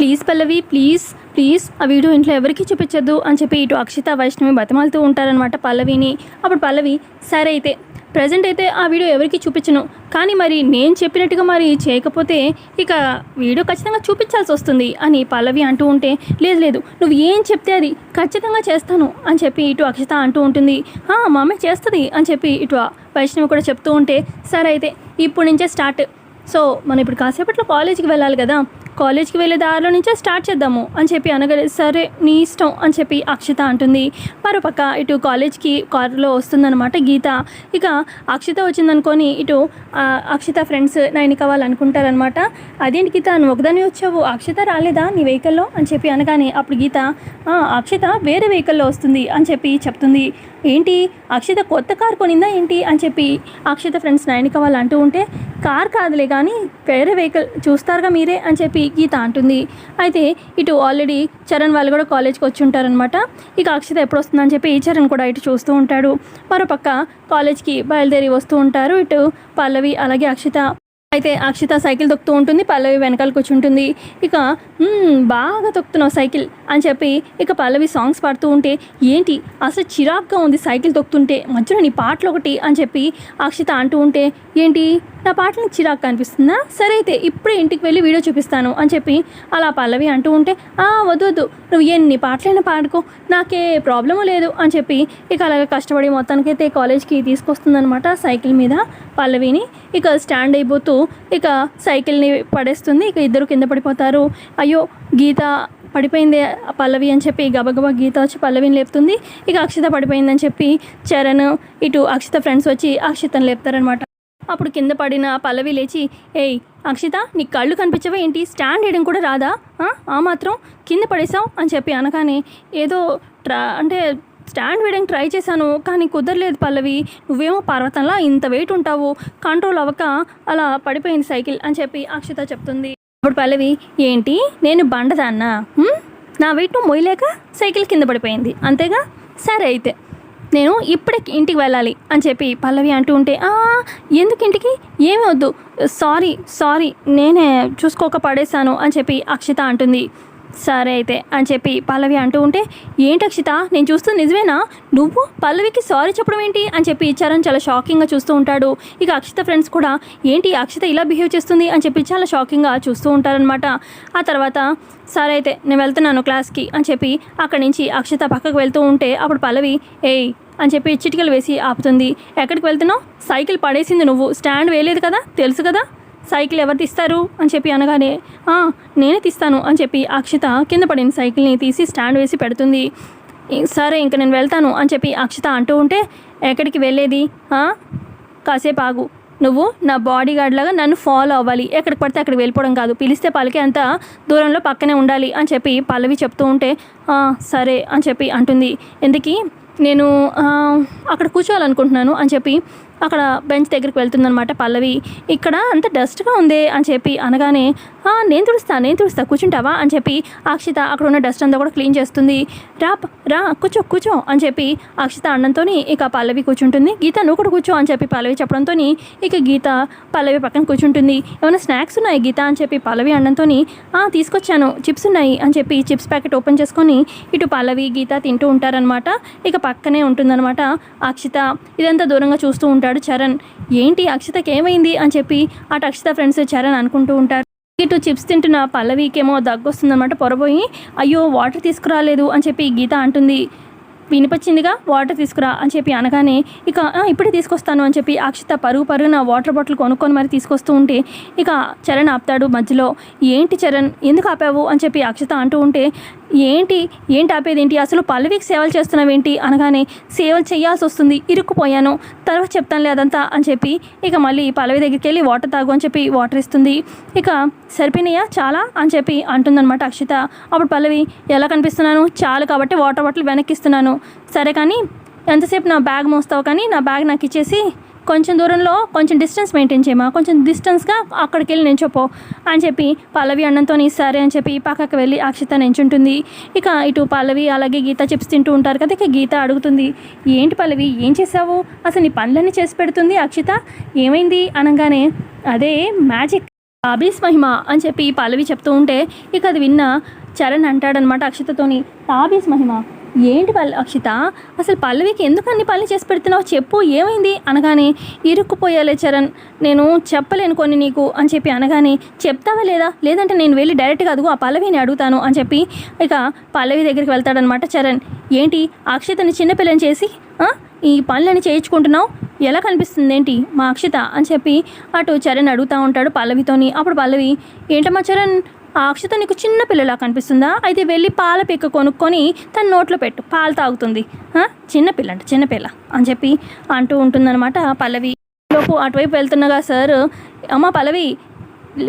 Please Pallavi please please. ఆ video ఇంట్లో ఎవరికి చూపించద్దు అని చెప్పి ఇటు అక్షిత వైష్ణవి బతిమాలుతూ ఉంటారనమాట పల్లవిని. అప్పుడు పల్లవి సరే అయితే ప్రజెంట్ అయితే ఆ వీడియో ఎవరికి చూపించను. కానీ మరి నేను చెప్పినట్టుగా మరి చేయకపోతే ఇక వీడియో ఖచ్చితంగా చూపించాల్సి వస్తుంది అని పల్లవి అంటూ ఉంటే లేదు లేదు నువ్వు ఏం చెప్తే అది ఖచ్చితంగా చేస్తాను అని చెప్పి ఇటు అక్షిత అంటూ ఉంటుంది. మా అమ్మాయి చేస్తుంది అని చెప్పి ఇటు వైష్ణవి కూడా చెప్తూ ఉంటే సరే అయితే ఇప్పుడు నుంచే స్టార్ట్. సో మనం ఇప్పుడు కాసేపట్లో కాలేజీకి వెళ్ళాలి కదా కాలేజ్కి వెళ్ళే దారిలో నుంచే స్టార్ట్ చేద్దాము అని చెప్పి అనగలే సరే నీ ఇష్టం అని చెప్పి అక్షిత అంటుంది. మరోపక్క ఇటు కాలేజ్కి కారులో వస్తుందన్నమాట గీత. ఇక అక్షిత వచ్చిందనుకొని ఇటు అక్షిత ఫ్రెండ్స్ నైనిక వాళ్ళు అనుకుంటారనమాట అదేంటి గీత నువ్వు ఒకదాని వచ్చావు అక్షిత రాలేదా నీ వెహికల్లో? అని చెప్పి అనగానే అప్పుడు గీత అక్షిత వేరే వెహికల్లో వస్తుంది అని చెప్పి చెప్తుంది. ఏంటి అక్షిత కొత్త కార్ కొనిందా ఏంటి? అని చెప్పి అక్షిత ఫ్రెండ్స్ నైనిక వాళ్ళు అంటూ ఉంటే కార్ కాదులే కానీ వేరే వెహికల్ చూస్తారుగా మీరే అని చెప్పి గీత అంటుంది. అయితే ఇటు ఆల్రెడీ చరణ్ వాళ్ళు కూడా కాలేజ్కి వచ్చి ఉంటారనమాట ఇక అక్షిత ఎప్పుడు వస్తుంది వస్తుందని చెప్పి చరణ్ కూడా ఇటు చూస్తూ ఉంటాడు. మరోపక్క కాలేజ్కి బయలుదేరి వస్తూ ఉంటారు. ఇటు పల్లవి అలాగే అక్షిత. అయితే అక్షిత సైకిల్ తొక్కుతూ ఉంటుంది. పల్లవి వెనకాల కూర్చుంటుంది. ఇక బాగా తొక్కుతున్నావు సైకిల్ అని చెప్పి ఇక పల్లవి సాంగ్స్ పాడుతూ ఉంటే ఏంటి? అసలు చిరాక్గా ఉంది సైకిల్ తొక్కుతుంటే మధ్యలో నీ పాటలు ఒకటి అని చెప్పి అక్షిత అంటూ ఉంటే ఏంటి? నా పాటలు నీకు చిరాకు అనిపిస్తుందా? సరే అయితే ఇప్పుడే ఇంటికి వెళ్ళి వీడియో చూపిస్తాను అని చెప్పి అలా పల్లవి అంటూ ఉంటే "ఆ, వద్దు వద్దు నువ్వు ఎన్ని పాటలైనా పాడుకో నాకే ప్రాబ్లము లేదు అని చెప్పి ఇక అలాగే కష్టపడి మొత్తానికైతే కాలేజ్కి తీసుకొస్తుందనమాట సైకిల్ మీద పల్లవిని. ఇక స్టాండ్ అయిపోతూ ఇక సైకిల్ని పడేస్తుంది. ఇక ఇద్దరు కింద పడిపోతారు. అయ్యో గీత పడిపోయింది పల్లవి అని చెప్పి గబగబా గీత వచ్చి పల్లవిని లేపుతుంది. ఇక అక్షిత పడిపోయిందని చెప్పి చరణ్ ఇటు అక్షిత ఫ్రెండ్స్ వచ్చి అక్షితను లేపుతారనమాట అప్పుడు కింద పడిన పల్లవి లేచి ఏయ్ అక్షిత నీ కళ్ళు కనిపించవా ఏంటి? స్టాండ్ వేయడం కూడా రాదా? ఆ? మాత్రం కింద పడేసావు అని చెప్పి అనగానే ఏదో ట్రా అంటే స్టాండ్ వేయడానికి ట్రై చేశాను కానీ కుదరలేదు పల్లవి. నువ్వేమో పర్వతంలా ఇంత వెయిట్ ఉంటావు. కంట్రోల్ అవ్వక అలా పడిపోయింది సైకిల్ అని చెప్పి అక్షిత చెప్తుంది. అప్పుడు పల్లవి ఏంటి? నేను బండదాన్నా? నా వెయిట్ నువ్వు మొయ్యలేక సైకిల్ కింద పడిపోయింది. అంతేగా? సరే అయితే. నేను ఇప్పుడే ఇంటికి వెళ్ళాలి అని చెప్పి పల్లవి అంటూ ఉంటే ఎందుకు ఇంటికి? ఏమీ వద్దు. సారీ సారీ నేనే చూసుకోక పడేశాను అని చెప్పి అక్షిత అంటుంది. సరే అయితే అని చెప్పి పల్లవి అంటూ ఉంటే ఏంటి అక్షిత? నేను చూస్తూ నిజమేనా? నువ్వు పల్లవికి సారీ చెప్పడం ఏంటి? అని చెప్పి చరణ్ చాలా షాకింగ్గా చూస్తూ ఉంటాడు. ఇక అక్షిత ఫ్రెండ్స్ కూడా ఏంటి అక్షిత ఇలా బిహేవ్ చేస్తుంది? అని చెప్పి చాలా షాకింగ్గా చూస్తూ ఉంటారనమాట ఆ తర్వాత సరే అయితే నేను వెళ్తున్నాను క్లాస్కి అని చెప్పి అక్కడి నుంచి అక్షిత పక్కకు వెళ్తూ ఉంటే అప్పుడు పల్లవి ఏయ్ అని చెప్పి చిటికలు వేసి ఆపుతుంది. ఎక్కడికి వెళ్తున్నావు? సైకిల్ పడేసింది నువ్వు. స్టాండ్ వేయలేదు కదా? తెలుసు కదా? సైకిల్ ఎవరు తీస్తారు? అని చెప్పి అనగానే నేనే తీస్తాను అని చెప్పి అక్షిత కింద పడిన సైకిల్ని తీసి స్టాండ్ వేసి పెడుతుంది. సరే ఇంక నేను వెళ్తాను అని చెప్పి అక్షిత అంటూ ఉంటే ఎక్కడికి వెళ్ళేది? కాసేపు ఆగు. నువ్వు నా బాడీ గార్డ్ లాగా నన్ను ఫాలో అవ్వాలి. ఎక్కడికి పడితే అక్కడికి వెళ్ళిపోవడం కాదు. పిలిస్తే పలికే అంత దూరంలో పక్కనే ఉండాలి అని చెప్పి పల్లవి చెప్తూ ఉంటే సరే అని చెప్పి అంటుంది. ఎందుకీ? నేను అక్కడ కూర్చోవాలనుకుంటున్నాను అని చెప్పి అక్కడ బెంచ్ దగ్గరికి వెళ్తుందనమాట పల్లవి. ఇక్కడ అంత డస్ట్గా ఉంది అని చెప్పి అనగానే నేను తుడుస్తా నేను తుడుస్తా కూర్చుంటావా? అని చెప్పి అక్షిత అక్కడ ఉన్న డస్ట్ అంతా కూడా క్లీన్ చేస్తుంది. రా రా కూర్చో కూర్చో అని చెప్పి అక్షిత అన్నంతో ఇక పల్లవి కూర్చుంటుంది. గీత నువ్వు కూడా కూర్చో అని చెప్పి పల్లవి చెప్పడంతో ఇక గీత పల్లవి పక్కన కూర్చుంటుంది. ఏమైనా స్నాక్స్ ఉన్నాయి గీత? అని చెప్పి పల్లవి అన్నంతో తీసుకొచ్చాను చిప్స్ ఉన్నాయి అని చెప్పి చిప్స్ ప్యాకెట్ ఓపెన్ చేసుకొని ఇటు పల్లవి గీత తింటూ ఉంటారనమాట ఇక పక్కనే ఉంటుందన్నమాట అక్షిత. ఇదంతా దూరంగా చూస్తూ ఉంటాడు. చరణ్. ఏంటి అక్షతకి ఏమైంది అని చెప్పి అటు అక్షిత ఫ్రెండ్స్ చరణ్ అనుకుంటూ ఉంటారు. ఇటు చిప్స్ తింటున్న పల్లవికేమో దగ్గు వస్తుందన్నమాట పొరబోయి. అయ్యో వాటర్ తీసుకురాలేదు అని చెప్పి గీత అంటుంది. వినిపించిందిగా? వాటర్ తీసుకురా అని చెప్పి అనగానే ఇక ఇప్పుడే తీసుకొస్తాను అని చెప్పి అక్షిత పరుగు పరుగున వాటర్ బాటిల్ కొనుక్కొని మరి తీసుకొస్తూ ఉంటే ఇక చరణ్ ఆపుతాడు మధ్యలో. ఏంటి చరణ్? ఎందుకు ఆపావు? అని చెప్పి అక్షిత అంటూ ఉంటే ఏంటి? ఏంటి ఆపేదేంటి? అసలు పల్లవికి సేవలు చేస్తున్నావేంటి? అనగానే సేవలు చేయాల్సి వస్తుంది. ఇరుక్కుపోయాను. తర్వాత చెప్తానులే అదంతా అని చెప్పి ఇక మళ్ళీ పల్లవి దగ్గరికి వెళ్ళి వాటర్ తాగు అని చెప్పి వాటర్ ఇస్తుంది. ఇక సరిపోయినాయా? చాలా అని చెప్పి అంటుందన్నమాట అక్షిత. అప్పుడు పల్లవి ఎలా కనిపిస్తున్నాను? చాలు కాబట్టి వాటర్ బాటిల్ వెనక్కి ఇస్తున్నాను సరే కానీ ఎంతసేపు నా బ్యాగ్ మోస్తావు కానీ నా బ్యాగ్ నాకు ఇచ్చేసి కొంచెం దూరంలో కొంచెం డిస్టెన్స్ మెయింటైన్ చేయమా? కొంచెం డిస్టెన్స్గా అక్కడికి వెళ్ళి నించోపో అని చెప్పి పల్లవి అన్నంతో సరే అని చెప్పి పక్కకు వెళ్ళి అక్షిత నించుంటుంది. ఇక ఇటు పల్లవి అలాగే గీత చిప్స్ తింటూ ఉంటారు కదా ఇక గీత అడుగుతుంది ఏంటి పల్లవి ఏం చేసావు అసలు నీ పనులన్నీ చేసి పెడుతుంది అక్షిత? ఏమైంది? అనగానే అదే మ్యాజిక్ బాబీస్ మహిమ అని చెప్పి పల్లవి చెప్తూ ఉంటే ఇక అది విన్న చరణ్ అంటాడనమాట అక్షతతోని తాబీస్ మహిమ ఏంటి పల్లె అక్షిత? అసలు పల్లవికి ఎందుకు అన్ని పనులు చేసి పెడుతున్నావు చెప్పు ఏమైంది? అనగానే ఇరుక్కుపోయాలే చరణ్. నేను చెప్పలేను కొన్ని నీకు అని చెప్పి అనగానే చెప్తావా లేదా? లేదంటే నేను వెళ్ళి డైరెక్ట్గా అదుగు ఆ పల్లవిని అడుగుతాను అని చెప్పి ఇక పల్లవి దగ్గరికి వెళ్తాడనమాట చరణ్. ఏంటి? అక్షితని చిన్నపిల్లని చేసి ఈ పనులని చేయించుకుంటున్నావు? ఎలా కనిపిస్తుంది ఏంటి మా అక్షిత అని చెప్పి అటు చరణ్ అడుగుతూ ఉంటాడు పల్లవితోని. అప్పుడు పల్లవి ఏంటమ్మా చరణ్? ఆ అక్షిత నీకు చిన్న పిల్లలా కనిపిస్తుందా? అయితే వెళ్ళి పాల పిక్క కొనుక్కొని తన నోట్లో పెట్టు. పాలు తాగుతుంది. చిన్నపిల్ల అంట చిన్నపిల్ల అని చెప్పి అంటూ ఉంటుందన్నమాట పల్లవి. లోపు అటువైపు వెళ్తున్నగా సార్ అమ్మ పల్లవి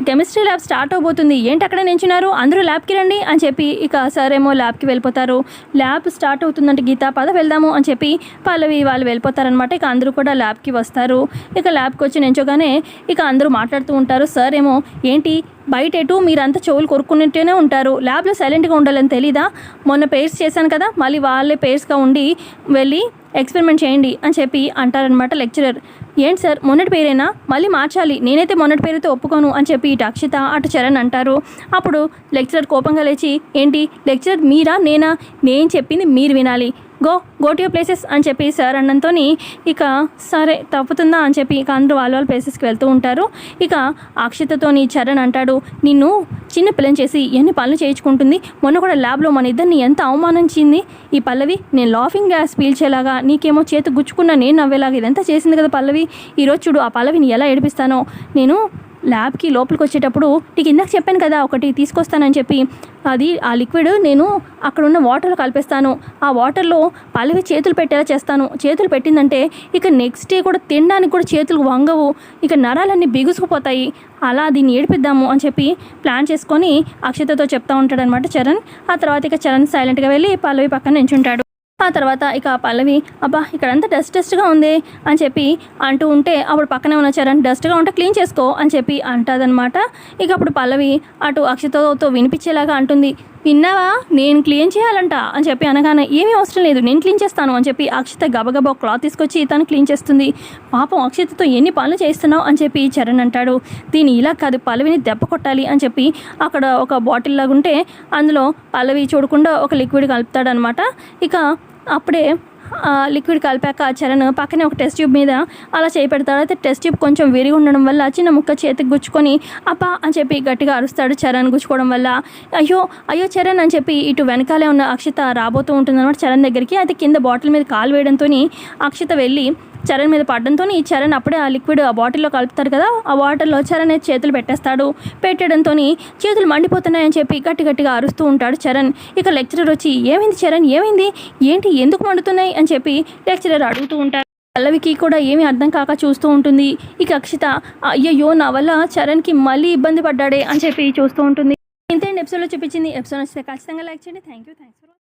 కెమిస్ట్రీ ల్యాబ్ స్టార్ట్ అవబోతుంది. ఏంటి అక్కడ నించున్నారు? అందరూ ల్యాబ్కి రండి అని చెప్పి ఇక సార్ ఏమో ల్యాబ్కి వెళ్ళిపోతారు. ల్యాబ్ స్టార్ట్ అవుతుందంటే గీత పద వెళ్దాము అని చెప్పి పల్లవి వాళ్ళు వెళ్ళిపోతారనమాట ఇక అందరూ కూడా ల్యాబ్కి వస్తారు. ఇక ల్యాబ్కి వచ్చి నించోగానే ఇక అందరూ మాట్లాడుతూ ఉంటారు. సార్ ఏమో ఏంటి? బయట ఎటు మీరంతా చెవులు కొరుక్కున్నట్టునే ఉంటారు. ల్యాబ్లో సైలెంట్గా ఉండాలని తెలీదా? మొన్న పేర్స్ చేశాను కదా మళ్ళీ వాళ్ళే పేర్స్గా ఉండి వెళ్ళి ఎక్స్పెరిమెంట్ చేయండి అని చెప్పి అంటారనమాట లెక్చరర్. ఏంటి సార్ మొన్నటి పేరేనా? మళ్ళీ మార్చాలి. నేనైతే మొన్నటి పేరుతో ఒప్పుకోను అని చెప్పి ఇటు అక్షిత అటు చరణ్ అంటారు. అప్పుడు లెక్చరర్ కోపంగా లేచి ఏంటి? లెక్చరర్ మీరా? నేనా? నేను చెప్పింది మీరు వినాలి. గో గో టు ప్లేసెస్ అని చెప్పి సార్ అన్నంతో ఇక సరే తప్పుతుందా అని చెప్పి ఇక అందరూ వాళ్ళ వాళ్ళ ప్లేసెస్కి వెళ్తూ ఉంటారు. ఇక అక్షతతోని చరణ్ అంటాడు నిన్ను చిన్న పిల్లని చేసి ఎన్ని పనులు చేయించుకుంటుంది? మొన్న కూడా ల్యాబ్లో మన ఇద్దరిని ఎంత అవమానించింది? ఈ పల్లవి నేను లాఫింగ్ గ్యాస్ పీల్చేలాగా నీకేమో చేతి గుచ్చుకున్నా నేను నవ్వేలాగా ఇదంతా చేసింది కదా పల్లవి? ఈరోజు చూడు ఆ పల్లవిని ఎలా ఏడిపిస్తానో? నేను ల్యాబ్కి లోపలికి వచ్చేటప్పుడు నీకు ఇందాక చెప్పాను కదా ఒకటి తీసుకొస్తానని చెప్పి. అది ఆ లిక్విడ్ నేను అక్కడ ఉన్న వాటర్లో కలిపేస్తాను. ఆ వాటర్లో పల్లవి చేతులు పెట్టేలా చేస్తాను. చేతులు పెట్టిందంటే ఇక నెక్స్ట్ డే కూడా తినడానికి కూడా చేతులు వంగవు. ఇక నరాలన్నీ బిగుసుకుపోతాయి. అలా దీన్ని ఏడిపిద్దాము అని చెప్పి ప్లాన్ చేసుకొని అక్షతతో చెప్తా ఉంటాడనమాట చరణ్. ఆ తర్వాత ఇక చరణ్ సైలెంట్గా వెళ్ళి పల్లవి పక్కన నించుంటాడు. తర్వాత ఇక పల్లవి అబ్బా ఇక్కడంతా డస్ట్ డస్ట్గా ఉంది అని చెప్పి అంటూ ఉంటే అప్పుడు పక్కనే ఉన్న చరణ్ డస్ట్గా ఉంటే క్లీన్ చేసుకో అని చెప్పి అంటదనమాట ఇక అప్పుడు పల్లవి అటు అక్షతతో వినిపించేలాగా అంటుంది. విన్నావా? నేను క్లీన్ చేయాలంట అని చెప్పి అనగానే ఏమీ అవసరం లేదు నేను క్లీన్ చేస్తాను అని చెప్పి అక్షిత గబగబా క్లాత్ తీసుకొచ్చి తను క్లీన్ చేస్తుంది. పాపం అక్షితతో ఎన్ని పనులు చేస్తున్నావు? అని చెప్పి చరణ్ అంటాడు. దీన్ని ఇలా కాదు పల్లవిని దెబ్బ కొట్టాలి అని చెప్పి అక్కడ ఒక బాటిల్ ఉంటే అందులో పల్లవి చూడకుండా ఒక లిక్విడ్ కలుపుతాడనమాట. ఇక అప్పుడే లిక్విడ్ కలిపాక చరణ్ పక్కనే ఒక టెస్ట్ ట్యూబ్ మీద అలా చేపెడతాడు అయితే టెస్ట్ ట్యూబ్ కొంచెం విరిగి ఉండడం వల్ల చిన్న ముక్క చేతికి గుచ్చుకొని అప్పా అని చెప్పి గట్టిగా అరుస్తాడు చరణ్ గుచ్చుకోవడం వల్ల. అయ్యో అయ్యో చరణ్ అని చెప్పి ఇటు వెనకాలే ఉన్న అక్షిత రాబోతూ ఉంటుందన్నమాట చరణ్ దగ్గరికి. అయితే కింద బాటిల్ మీద కాలు వేయడంతో అక్షిత వెళ్ళి చరణ్ మీద పడడంతో ఈ చరణ్ అప్పుడే ఆ లిక్విడ్ ఆ బాటిల్లో కలుపుతారు కదా ఆ వాటర్లో చరణ్ అయితే చేతులు పెట్టేస్తాడు. పెట్టడంతో చేతులు మండిపోతున్నాయని చెప్పి గట్టి గట్టిగా అరుస్తూ ఉంటాడు చరణ్. ఇక లెక్చరర్ వచ్చి ఏమైంది చరణ్? ఏమైంది? ఏంటి? ఎందుకు మండుతున్నాయి? అని చెప్పి లెక్చరర్ అడుగుతూ ఉంటారు పల్లవికి కూడా ఏమీ అర్థం కాక చూస్తూ ఉంటుంది. ఇక అక్షిత అయ్యయ్యో నా వల్ల చరణ్కి మళ్ళీ ఇబ్బంది పడ్డాడే అని చెప్పి చూస్తూ ఉంటుంది. ఇంతే ఎపిసోడ్లో చూపించింది. ఎపిసోడ్ వస్తే ఖచ్చితంగా లైక్ చేయండి. Thank you thanks for